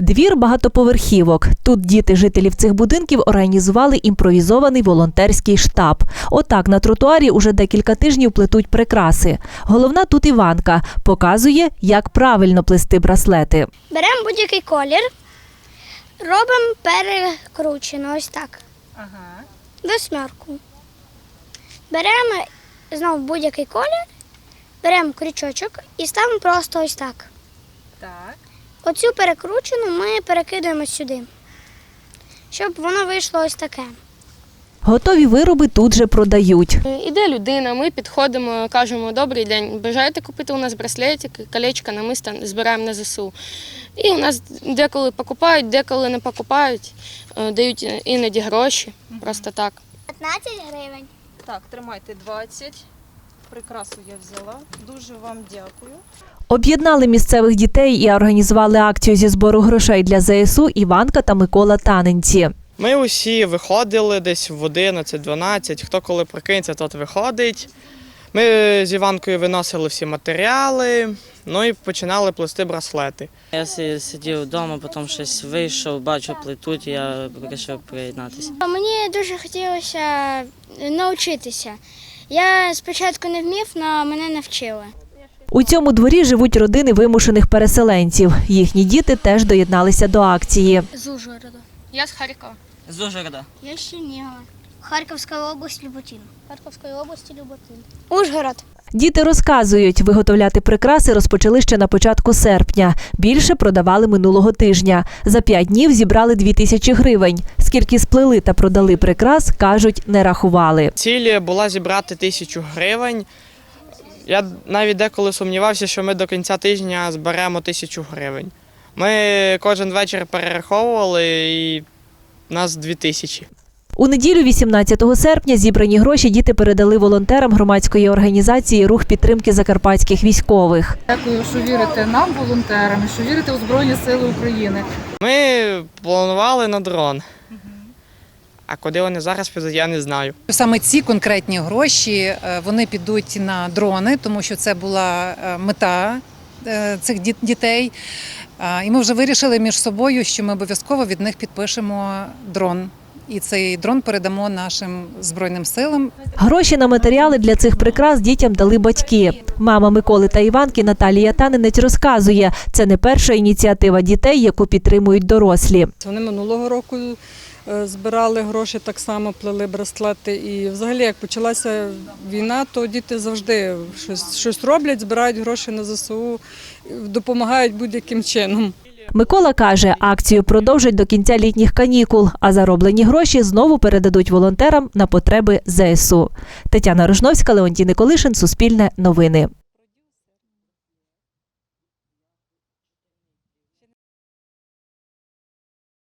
Двір багатоповерхівок. Тут діти жителів цих будинків організували імпровізований волонтерський штаб. Отак на тротуарі уже декілька тижнів плетуть прикраси. Головна тут Іванка показує, як правильно плести браслети. Беремо будь-який колір, робимо перекручено ось так. Ага. Восьмерку. Беремо знову будь-який колір, беремо крючочок і ставимо просто ось так. Так. Оцю перекручену ми перекидаємо сюди, щоб воно вийшло ось таке. Готові вироби тут же продають. Іде людина, ми підходимо, кажемо, добрий день, бажаєте купити у нас браслетик, колечко, намисто збираємо на ЗСУ. І у нас деколи покупають, деколи не покупають, е, дають іноді гроші, просто так. 15 гривень. Так, тримайте 20. Прикрасу я взяла. Дуже вам дякую. Об'єднали місцевих дітей і організували акцію зі збору грошей для ЗСУ Іванка та Микола Таненці. Ми усі виходили десь в 11-12, хто коли прикинеться, тот виходить. Ми з Іванкою виносили всі матеріали, ну і починали плести браслети. Я сидів вдома, потім щось вийшов, бачу плетуть, я вирішив приєднатися. Мені дуже хотілося навчитися. Я спочатку не вмів, але мене навчили. У цьому дворі живуть родини вимушених переселенців. Їхні діти теж доєдналися до акції. З Ужгорода. Я з Харкова. З Ужгорода. Я ще не. Харківська область, Люботин. Харківської області Люботин. Ужгород. Діти розказують, виготовляти прикраси розпочали ще на початку серпня. Більше продавали минулого тижня. За п'ять днів зібрали дві тисячі гривень. Скільки сплели та продали прикрас, кажуть, не рахували. Ціль була зібрати тисячу гривень. Я навіть деколи сумнівався, що ми до кінця тижня зберемо тисячу гривень. Ми кожен вечір перераховували і нас дві тисячі. У неділю, 18 серпня, зібрані гроші діти передали волонтерам громадської організації Рух підтримки закарпатських військових. Дякую, що вірите нам, волонтерам, що вірите у Збройні Сили України. Ми планували на дрон. А куди вони зараз підуть, я не знаю. Саме ці конкретні гроші е, вони підуть на дрони, тому що це була е, мета е, цих діт- дітей. І ми вже вирішили між собою, що ми обов'язково від них підпишемо дрон. І цей дрон передамо нашим збройним силам. Гроші на матеріали для цих прикрас дітям дали батьки. Мама Миколи та Іванки Наталія Таненець розказує, це не перша ініціатива дітей, яку підтримують дорослі. Вони минулого року е, збирали гроші, так само плели браслети. І взагалі, як почалася війна, то діти завжди щось, щось роблять, збирають гроші на ЗСУ, допомагають будь-яким чином. Микола каже, акцію продовжать до кінця літніх канікул, а зароблені гроші знову передадуть волонтерам на потреби ЗСУ. Тетяна Рожновська, Леонтій Николишин, Суспільне новини.